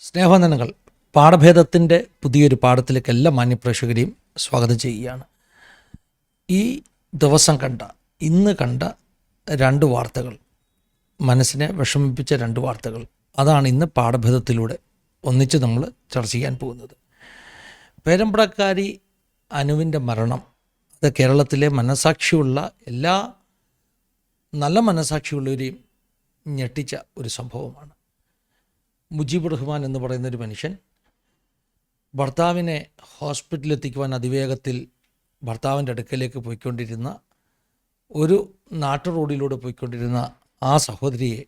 സ്നേഹവന്ദനങ്ങൾ പാഠഭേദത്തിന്റെ പുതിയൊരു പാഠത്തിലേക്ക് എല്ലാ മാന്യപ്രേക്ഷകരെയും സ്വാഗതം ചെയ്യുകയാണ്. ഈ ദിവസം കണ്ട ഇന്ന് കണ്ട രണ്ട് വാർത്തകൾ മനസ്സിനെ വിഷമിപ്പിച്ച രണ്ട് വാർത്തകൾ അതാണ് ഇന്ന് പാഠഭേദത്തിലൂടെ ഒന്നിച്ച് നമ്മൾ ചർച്ച ചെയ്യാൻ പോകുന്നത്. പേരമ്പടക്കാരി അനുവിന്റെ മരണം അത് കേരളത്തിലെ മനസാക്ഷിയുള്ള എല്ലാ നല്ല മനസാക്ഷിയുള്ളവരെയും ഞെട്ടിച്ച ഒരു സംഭവമാണ്. മുജീബ് റഹ്മാൻ എന്ന് പറയുന്ന ഒരു മനുഷ്യൻ ഭർത്താവിനെ ഹോസ്പിറ്റലിൽ എത്തിക്കുവാൻ അതിവേഗത്തിൽ ഭർത്താവിന്റെ അടുക്കലേക്ക് പോയിക്കൊണ്ടിരുന്ന ഒരു നാട്ടു റോഡിലൂടെ പോയിക്കൊണ്ടിരുന്ന ആ സഹോദരിയെ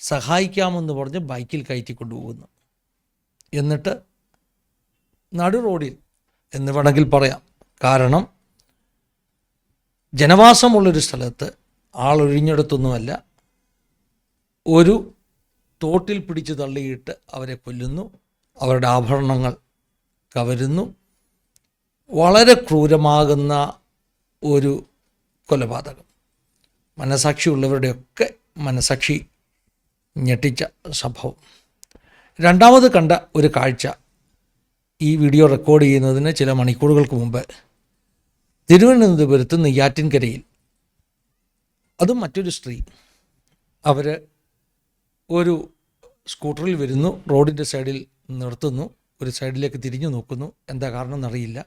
സഹായിക്കാമെന്ന് പറഞ്ഞ് ബൈക്കിൽ കയറ്റി കൊണ്ടുപോകുന്നു എന്നിട്ട് നടു റോഡിൽ എന്ന് വേണമെങ്കിൽ പറയാം. കാരണം ജനവാസമുള്ളൊരു സ്ഥലത്ത് ആളൊഴിഞ്ഞിടത്തൊന്നുമല്ല ഒരു തോട്ടിൽ പിടിച്ച് തള്ളിയിട്ട് അവരെ കൊല്ലുന്നു. അവരുടെ ആഭരണങ്ങൾ കവരുന്നു. വളരെ ക്രൂരമാകുന്ന ഒരു കൊലപാതകം. മനസാക്ഷിയുള്ളവരുടെയൊക്കെ മനസാക്ഷി ഞെട്ടിച്ച സംഭവം. രണ്ടാമത് കണ്ട ഒരു കാഴ്ച. ഈ വീഡിയോ റെക്കോർഡ് ചെയ്യുന്നതിന് ചില മണിക്കൂറുകൾക്ക് മുമ്പ് തിരുവനന്തപുരത്ത് നെയ്യാറ്റിൻകരയിൽ. അതും മറ്റൊരു സ്ത്രീ. അവർ ഒരു സ്കൂട്ടറിൽ വരുന്നു റോഡിന്റെ സൈഡിൽ നിർത്തുന്നു ഒരു സൈഡിലേക്ക് തിരിഞ്ഞു നോക്കുന്നു. എന്താ കാരണം എന്നറിയില്ല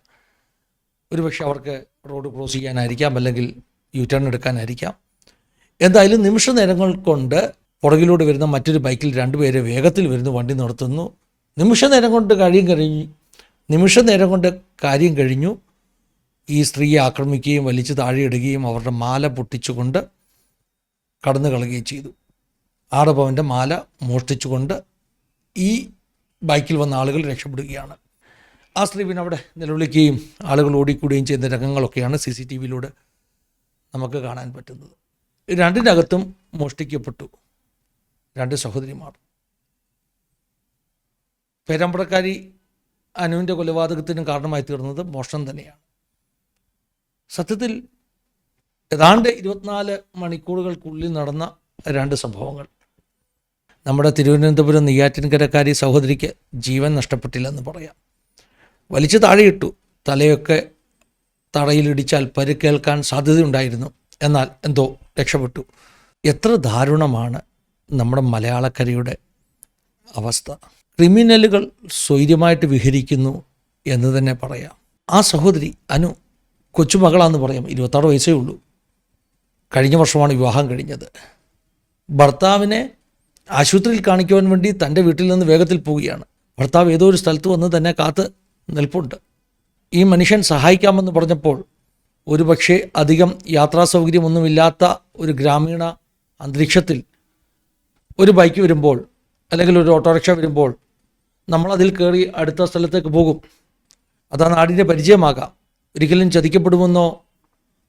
ഒരുപക്ഷെ അവർക്ക് റോഡ് ക്രോസ് ചെയ്യാനായിരിക്കാം അല്ലെങ്കിൽ യു ടേൺ എടുക്കാനായിരിക്കാം. എന്തായാലും നിമിഷ നേരങ്ങൾ കൊണ്ട് പുറകിലൂടെ വരുന്ന മറ്റൊരു ബൈക്കിൽ രണ്ടുപേരെ വേഗത്തിൽ വരുന്നു വണ്ടി നിർത്തുന്നു. നിമിഷ നേരം കൊണ്ട് കാര്യം കഴിഞ്ഞു. നിമിഷ നേരം കൊണ്ട് കാര്യം കഴിഞ്ഞു. ഈ സ്ത്രീയെ ആക്രമിക്കുകയും വലിച്ചു താഴെയിടുകയും അവരുടെ മാല പൊട്ടിച്ചുകൊണ്ട് കടന്നു കളയുകയും ചെയ്തു. ആറ് പവന്റെ മാല മോഷ്ടിച്ചുകൊണ്ട് ഈ ബൈക്കിൽ വന്ന ആളുകൾ രക്ഷപ്പെടുകയാണ്. ആ സ്ത്രീ പിന്നെ അവിടെ നിലവിളിക്കുകയും ആളുകൾ ഓടിക്കൂടുകയും ചെയ്യുന്ന രംഗങ്ങളൊക്കെയാണ് സി സി ടി വിയിലൂടെ നമുക്ക് കാണാൻ പറ്റുന്നത്. രണ്ടിനകത്തും മോഷ്ടിക്കപ്പെട്ടു രണ്ട് സഹോദരിമാർ. പേരമ്പടക്കാരി അനുവിന്റെ കൊലപാതകത്തിനും കാരണമായി തീർന്നത് മോഷണം തന്നെയാണ്. സത്യത്തിൽ ഏതാണ്ട് ഇരുപത്തിനാല് മണിക്കൂറുകൾക്കുള്ളിൽ നടന്ന രണ്ട് സംഭവങ്ങൾ. നമ്മുടെ തിരുവനന്തപുരം നെയ്യാറ്റിൻകരക്കാരി സഹോദരിക്ക് ജീവൻ നഷ്ടപ്പെട്ടില്ലെന്ന് പറയാം. വലിച്ചു താഴെയിട്ടു തലയൊക്കെ തറയിലിടിച്ചാൽ പരുക്കേൽക്കാൻ സാധ്യതയുണ്ടായിരുന്നു. എന്നാൽ എന്തോ രക്ഷപ്പെട്ടു. എത്ര ദാരുണമാണ് നമ്മുടെ മലയാളക്കരയുടെ അവസ്ഥ. ക്രിമിനലുകൾ സ്വൈര്യമായിട്ട് വിഹരിക്കുന്നു എന്ന് തന്നെ പറയാം. ആ സഹോദരി അനു കൊച്ചുമകളാന്ന് പറയാം. ഇരുപത്താറ് വയസ്സേ ഉള്ളൂ. കഴിഞ്ഞ വർഷമാണ് വിവാഹം കഴിഞ്ഞത്. ഭർത്താവിനെ ആശുപത്രിയിൽ കാണിക്കുവാൻ വേണ്ടി തന്റെ വീട്ടിൽ നിന്ന് വേഗത്തിൽ പോവുകയാണ്. ഭർത്താവ് ഏതോ ഒരു സ്ഥലത്ത് വന്ന് തന്നെ കാത്ത് നിൽപ്പുണ്ട്. ഈ മനുഷ്യൻ സഹായിക്കാമെന്ന് പറഞ്ഞപ്പോൾ ഒരുപക്ഷെ അധികം യാത്രാ സൗകര്യമൊന്നുമില്ലാത്ത ഒരു ഗ്രാമീണ അന്തരീക്ഷത്തിൽ ഒരു ബൈക്ക് വരുമ്പോൾ അല്ലെങ്കിൽ ഒരു ഓട്ടോറിക്ഷ വരുമ്പോൾ നമ്മളതിൽ കയറി അടുത്ത സ്ഥലത്തേക്ക് പോകും. അതാ നാടിന്റെ പരിചയമാകാം. ഒരിക്കലും ചതിക്കപ്പെടുമെന്നോ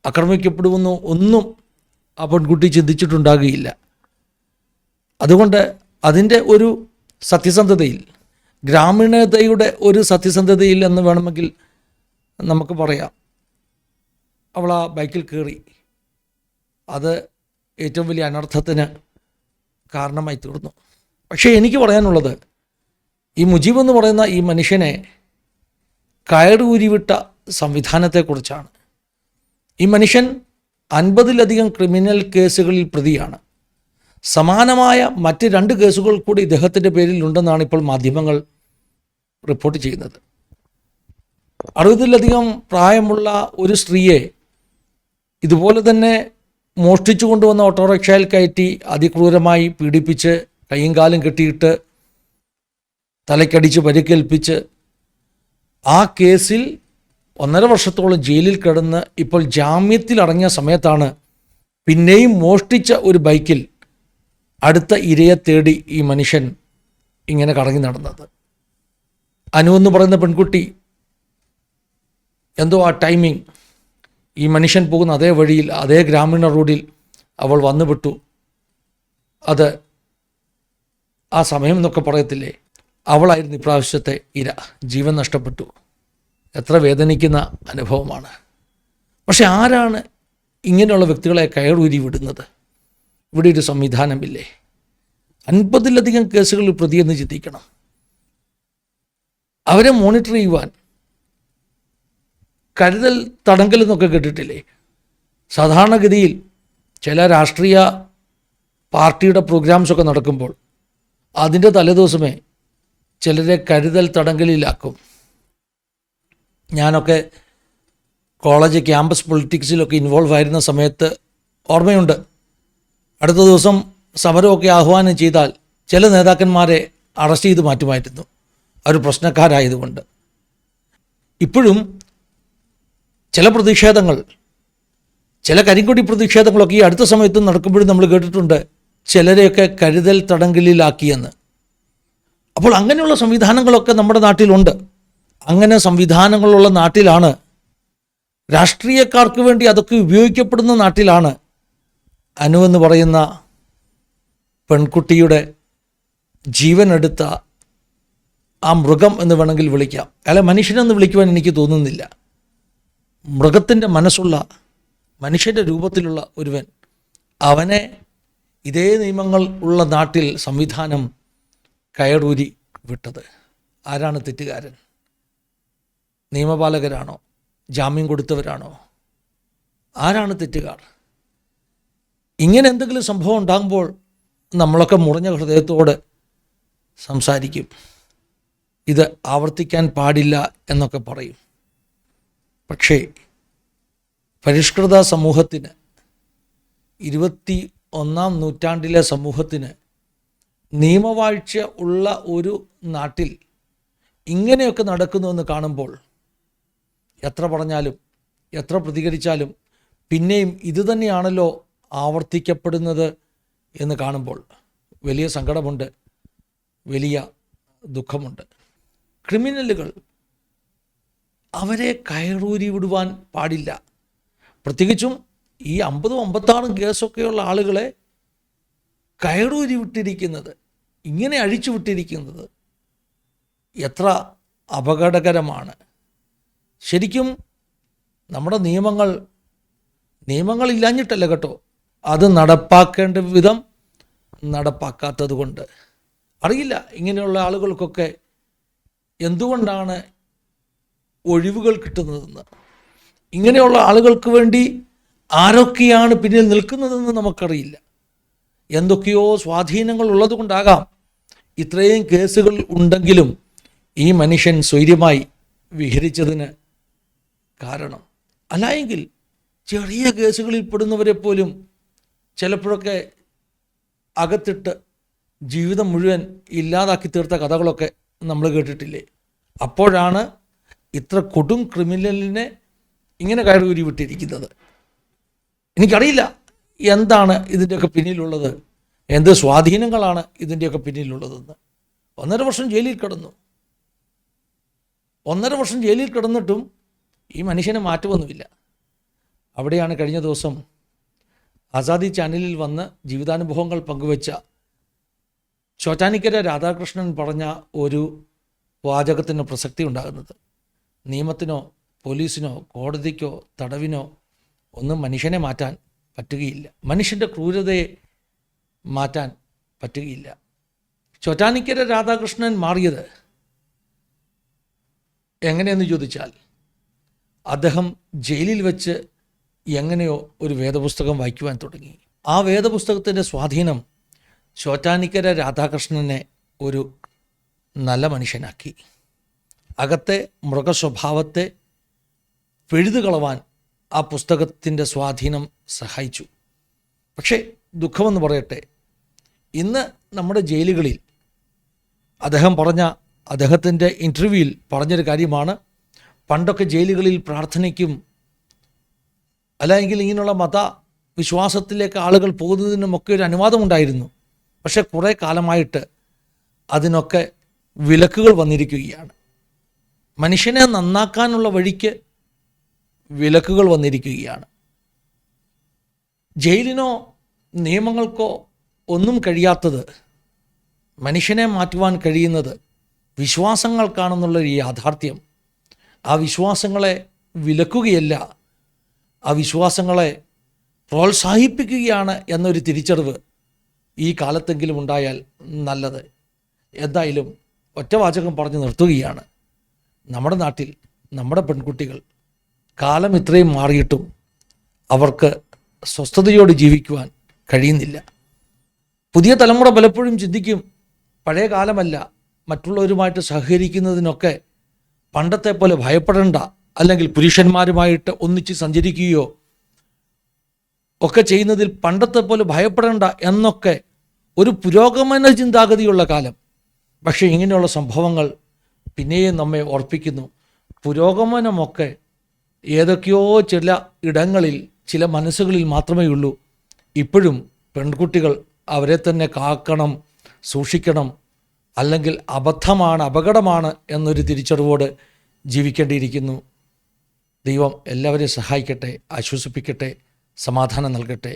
ആക്രമിക്കപ്പെടുമെന്നോ ഒന്നും ആ പെൺകുട്ടി ചിന്തിച്ചിട്ടുണ്ടാകുകയില്ല. അതുകൊണ്ട് അതിന്റെ ഒരു സത്യസന്ധതയിൽ ഗ്രാമീണതയുടെ ഒരു സത്യസന്ധതയിൽ എന്ന് വേണമെങ്കിൽ നമുക്ക് പറയാം. അവൾ ആ ബൈക്കിൽ കയറി. അത് ഏറ്റവും വലിയ അനർത്ഥത്തിന് കാരണമായി തീർന്നു. പക്ഷേ എനിക്ക് പറയാനുള്ളത് ഈ മുജീബ് എന്ന് പറയുന്ന ഈ മനുഷ്യനെ കയറൂരിവിട്ട സംവിധാനത്തെക്കുറിച്ചാണ്. ഈ മനുഷ്യൻ അൻപതിലധികം ക്രിമിനൽ കേസുകളിൽ പ്രതിയാണ്. സമാനമായ മറ്റ് രണ്ട് കേസുകൾ കൂടി ഇദ്ദേഹത്തിന്റെ പേരിൽ ഉണ്ടെന്നാണ് ഇപ്പോൾ മാധ്യമങ്ങൾ റിപ്പോർട്ട് ചെയ്യുന്നത്. അറുപതിലധികം പ്രായമുള്ള ഒരു സ്ത്രീയെ ഇതുപോലെ തന്നെ മോഷ്ടിച്ചു കൊണ്ടുവന്ന ഓട്ടോറിക്ഷയിൽ കയറ്റി അതിക്രൂരമായി പീഡിപ്പിച്ച് കൈയും കാലും കെട്ടിയിട്ട് തലക്കടിച്ച് പരിക്കേൽപ്പിച്ച് ആ കേസിൽ ഒന്നര വർഷത്തോളം ജയിലിൽ കിടന്ന് ഇപ്പോൾ ജാമ്യത്തിൽ അടങ്ങിയ സമയത്താണ് പിന്നെയും മോഷ്ടിച്ച ഒരു ബൈക്കിൽ അടുത്ത ഇരയെ തേടി ഈ മനുഷ്യൻ ഇങ്ങനെ കറങ്ങി നടന്നത്. അനു എന്ന് പറയുന്ന പെൺകുട്ടി എന്തോ ആ ടൈമിംഗ് ഈ മനുഷ്യൻ പോകുന്ന അതേ വഴിയിൽ അതേ ഗ്രാമീണ റോഡിൽ അവൾ വന്നുപെട്ടു അത് ആ സമയം എന്നൊക്കെ പറയത്തില്ലേ? അവളായിരുന്നു ഇപ്രാവശ്യത്തെ ഇര. ജീവൻ നഷ്ടപ്പെട്ടു. എത്ര വേദനിക്കുന്ന അനുഭവമാണ്. പക്ഷെ ആരാണ് ഇങ്ങനെയുള്ള വ്യക്തികളെ കയറൂരി വിടുന്നത്? ഇവിടെ ഒരു സംവിധാനമില്ലേ? അൻപതിലധികം കേസുകളിൽ പ്രതിയെന്ന് ചിന്തിക്കണം അവരെ മോണിറ്റർ ചെയ്യുവാൻ കരുതൽ തടങ്കൽ എന്നൊക്കെ കേട്ടിട്ടില്ലേ? സാധാരണഗതിയിൽ ചില രാഷ്ട്രീയ പാർട്ടിയുടെ പ്രോഗ്രാംസൊക്കെ നടക്കുമ്പോൾ അതിന്റെ തലേദിവസമേ ചിലരെ കരുതൽ തടങ്കലിലാക്കും. ഞാനൊക്കെ കോളേജ് ക്യാമ്പസ് പൊളിറ്റിക്സിലൊക്കെ ഇൻവോൾവ് ആയിരുന്ന സമയത്ത് ഓർമ്മയുണ്ട്. അടുത്ത ദിവസം സമരമൊക്കെ ആഹ്വാനം ചെയ്താൽ ചില നേതാക്കന്മാരെ അറസ്റ്റ് ചെയ്ത് മാറ്റുമായിരുന്നു. അവർ പ്രശ്നക്കാരായതുകൊണ്ട്. ഇപ്പോഴും ചില പ്രതിഷേധങ്ങൾ ചില കരിങ്കൊടി പ്രതിഷേധങ്ങളൊക്കെ ഈ അടുത്ത സമയത്ത് നടക്കുമ്പോഴും നമ്മൾ കേട്ടിട്ടുണ്ട് ചിലരെയൊക്കെ കരുതൽ തടങ്കലിലാക്കിയെന്ന്. അപ്പോൾ അങ്ങനെയുള്ള സംവിധാനങ്ങളൊക്കെ നമ്മുടെ നാട്ടിലുണ്ട്. അങ്ങനെ സംവിധാനങ്ങളുള്ള നാട്ടിലാണ് രാഷ്ട്രീയക്കാർക്ക് വേണ്ടി അതൊക്കെ ഉപയോഗിക്കപ്പെടുന്ന നാട്ടിലാണ് അനു എന്ന് പറയുന്ന പെൺകുട്ടിയുടെ ജീവനെടുത്ത ആ മൃഗം എന്ന് വേണമെങ്കിൽ വിളിക്കാം. അയാളെ മനുഷ്യനെന്ന് വിളിക്കുവാൻ എനിക്ക് തോന്നുന്നില്ല. മൃഗത്തിന്റെ മനസ്സുള്ള മനുഷ്യന്റെ രൂപത്തിലുള്ള ഒരുവൻ അവനെ ഇതേ നിയമങ്ങൾ ഉള്ള നാട്ടിൽ സംവിധാനം കയറൂരി വിട്ടത്. ആരാണ് തെറ്റുകാരൻ? നിയമപാലകരാണോ? ജാമ്യം കൊടുത്തവരാണോ? ആരാണ് തെറ്റുകാർ? ഇങ്ങനെ എന്തെങ്കിലും സംഭവം ഉണ്ടാകുമ്പോൾ നമ്മളൊക്കെ മുറിഞ്ഞ ഹൃദയത്തോട് സംസാരിക്കും. ഇത് ആവർത്തിക്കാൻ പാടില്ല എന്നൊക്കെ പറയും. പക്ഷേ പരിഷ്കൃത സമൂഹത്തിന് ഇരുപത്തി ഒന്നാം നൂറ്റാണ്ടിലെ സമൂഹത്തിന് നിയമവാഴ്ച ഉള്ള ഒരു നാട്ടിൽ ഇങ്ങനെയൊക്കെ നടക്കുന്നുവെന്ന് കാണുമ്പോൾ എത്ര പറഞ്ഞാലും എത്ര പ്രതികരിച്ചാലും പിന്നെയും ഇത് തന്നെയാണല്ലോ ആവർത്തിക്കപ്പെടുന്നത് എന്ന് കാണുമ്പോൾ വലിയ സങ്കടമുണ്ട് വലിയ ദുഃഖമുണ്ട്. ക്രിമിനലുകൾ അവരെ കയറൂരി വിടുവാൻ പാടില്ല. പ്രത്യേകിച്ചും ഈ അമ്പതും അമ്പത്താറും കേസൊക്കെയുള്ള ആളുകളെ കയറൂരി വിട്ടിരിക്കുന്നത് ഇങ്ങനെ അഴിച്ചു വിട്ടിരിക്കുന്നത് എത്ര അപകടകരമാണ്. ശരിക്കും നമ്മുടെ നിയമങ്ങൾ നിയമങ്ങൾ ഇല്ലാഞ്ഞിട്ടല്ല കേട്ടോ. അത് നടപ്പാക്കേണ്ട വിധം നടപ്പാക്കാത്തത് കൊണ്ട്. അറിയില്ല ഇങ്ങനെയുള്ള ആളുകൾക്കൊക്കെ എന്തുകൊണ്ടാണ് ഒഴിവുകൾ കിട്ടുന്നതെന്ന്. ഇങ്ങനെയുള്ള ആളുകൾക്ക് വേണ്ടി ആരൊക്കെയാണ് പിന്നിൽ നിൽക്കുന്നതെന്ന് നമുക്കറിയില്ല. എന്തൊക്കെയോ സ്വാധീനങ്ങൾ ഉള്ളതുകൊണ്ടാകാം ഇത്രയും കേസുകൾ ഉണ്ടെങ്കിലും ഈ മനുഷ്യൻ സ്വൈര്യമായി വിഹരിച്ചതിന് കാരണം. അല്ലായെങ്കിൽ ചെറിയ കേസുകളിൽ പെടുന്നവരെ പോലും ചിലപ്പോഴൊക്കെ അകത്തിട്ട് ജീവിതം മുഴുവൻ ഇല്ലാതാക്കി തീർത്ത കഥകളൊക്കെ നമ്മൾ കേട്ടിട്ടില്ലേ? അപ്പോഴാണ് ഇത്ര കൊടും ക്രിമിനലിനെ ഇങ്ങനെ കയറി വിട്ടിരിക്കുന്നത്. എനിക്കറിയില്ല എന്താണ് ഇതിന്റെയൊക്കെ പിന്നിലുള്ളത്. എന്ത് സ്വാധീനങ്ങളാണ് ഇതിന്റെയൊക്കെ പിന്നിലുള്ളതെന്ന്. ഒന്നര വർഷം ജയിലിൽ കിടന്നു. ഒന്നര വർഷം ജയിലിൽ കിടന്നിട്ടും ഈ മനുഷ്യനെ മാറ്റമൊന്നുമില്ല. അവിടെയാണ് കഴിഞ്ഞ ദിവസം ആസാദി ചാനലിൽ വന്ന് ജീവിതാനുഭവങ്ങൾ പങ്കുവെച്ച ചോറ്റാനിക്കര രാധാകൃഷ്ണൻ പറഞ്ഞ ഒരു വാചകത്തിന് പ്രസക്തി ഉണ്ടാകുന്നത്. നിയമത്തിനോ പോലീസിനോ കോടതിക്കോ തടവിനോ ഒന്നും മനുഷ്യനെ മാറ്റാൻ പറ്റുകയില്ല. മനുഷ്യന്റെ ക്രൂരതയെ മാറ്റാൻ പറ്റുകയില്ല. ചോറ്റാനിക്കര രാധാകൃഷ്ണൻ മാറിയത് എങ്ങനെയെന്ന് ചോദിച്ചാൽ അദ്ദേഹം ജയിലിൽ വെച്ച് എങ്ങനെയോ ഒരു വേദപുസ്തകം വായിക്കുവാൻ തുടങ്ങി. ആ വേദപുസ്തകത്തിന്റെ സ്വാധീനം ശോറ്റാനിക്കര രാധാകൃഷ്ണനെ ഒരു നല്ല മനുഷ്യനാക്കി. അകത്തെ മൃഗസ്വഭാവത്തെ പിഴുതുകളവാൻ ആ പുസ്തകത്തിന്റെ സ്വാധീനം സഹായിച്ചു. പക്ഷേ ദുഃഖമെന്ന് പറയട്ടെ ഇന്ന് നമ്മുടെ ജയിലുകളിൽ അദ്ദേഹം പറഞ്ഞ അദ്ദേഹത്തിന്റെ ഇന്റർവ്യൂവിൽ പറഞ്ഞൊരു കാര്യമാണ് പണ്ടൊക്കെ ജയിലുകളിൽ പ്രാർത്ഥനയ്ക്കും അല്ലെങ്കിൽ ഇങ്ങനെയുള്ള മത വിശ്വാസത്തിലേക്ക് ആളുകൾ പോകുന്നതിനുമൊക്കെ ഒരു അനുവാദമുണ്ടായിരുന്നു. പക്ഷേ കുറേ കാലമായിട്ട് അതിനൊക്കെ വിലക്കുകൾ വന്നിരിക്കുകയാണ്. മനുഷ്യനെ നന്നാക്കാനുള്ള വഴിക്ക് വിലക്കുകൾ വന്നിരിക്കുകയാണ്. ജയിലിനോ നിയമങ്ങൾക്കോ ഒന്നും കഴിയാത്തത് മനുഷ്യനെ മാറ്റുവാൻ കഴിയുന്നത് വിശ്വാസങ്ങൾക്കാണെന്നുള്ളൊരു യാഥാർത്ഥ്യം. ആ വിശ്വാസങ്ങളെ വിലക്കുകയല്ല ആ വിശ്വാസങ്ങളെ പ്രോത്സാഹിപ്പിക്കുകയാണ് എന്നൊരു തിരിച്ചറിവ് ഈ കാലത്തെങ്കിലും ഉണ്ടായാൽ നല്ലത്. എന്തായാലും ഒറ്റവാചകം പറഞ്ഞു നിർത്തുകയാണ്. നമ്മുടെ നാട്ടിൽ നമ്മുടെ പെൺകുട്ടികൾ കാലം ഇത്രയും മാറിയിട്ടും അവർക്ക് സ്വസ്ഥതയോട് ജീവിക്കുവാൻ കഴിയുന്നില്ല. പുതിയ തലമുറ പലപ്പോഴും ചിന്തിക്കും പഴയ കാലമല്ല മറ്റുള്ളവരുമായിട്ട് സഹകരിക്കുന്നതിനൊക്കെ പണ്ടത്തെ പോലെ ഭയപ്പെടേണ്ട അല്ലെങ്കിൽ പുരുഷന്മാരുമായിട്ട് ഒന്നിച്ച് സഞ്ചരിക്കുകയോ ഒക്കെ ചെയ്യുന്നതിൽ പണ്ടത്തെ പോലെ ഭയപ്പെടേണ്ട എന്നൊക്കെ ഒരു പുരോഗമന ചിന്താഗതിയുള്ള കാലം. പക്ഷേ ഇങ്ങനെയുള്ള സംഭവങ്ങൾ പിന്നെയും നമ്മെ ഓർപ്പിക്കുന്നു. പുരോഗമനമൊക്കെ ഏതൊക്കെയോ ചില ഇടങ്ങളിൽ ചില മനസ്സുകളിൽ മാത്രമേ ഉള്ളൂ. ഇപ്പോഴും പെൺകുട്ടികൾ അവരെ തന്നെ കാക്കണം സൂക്ഷിക്കണം അല്ലെങ്കിൽ അബദ്ധമാണ് അപകടമാണ് എന്നൊരു തിരിച്ചറിവോട് ജീവിക്കേണ്ടിയിരിക്കുന്നു. ദൈവം എല്ലാവരെയും സഹായിക്കട്ടെ ആശ്വസിപ്പിക്കട്ടെ സമാധാനം നൽകട്ടെ.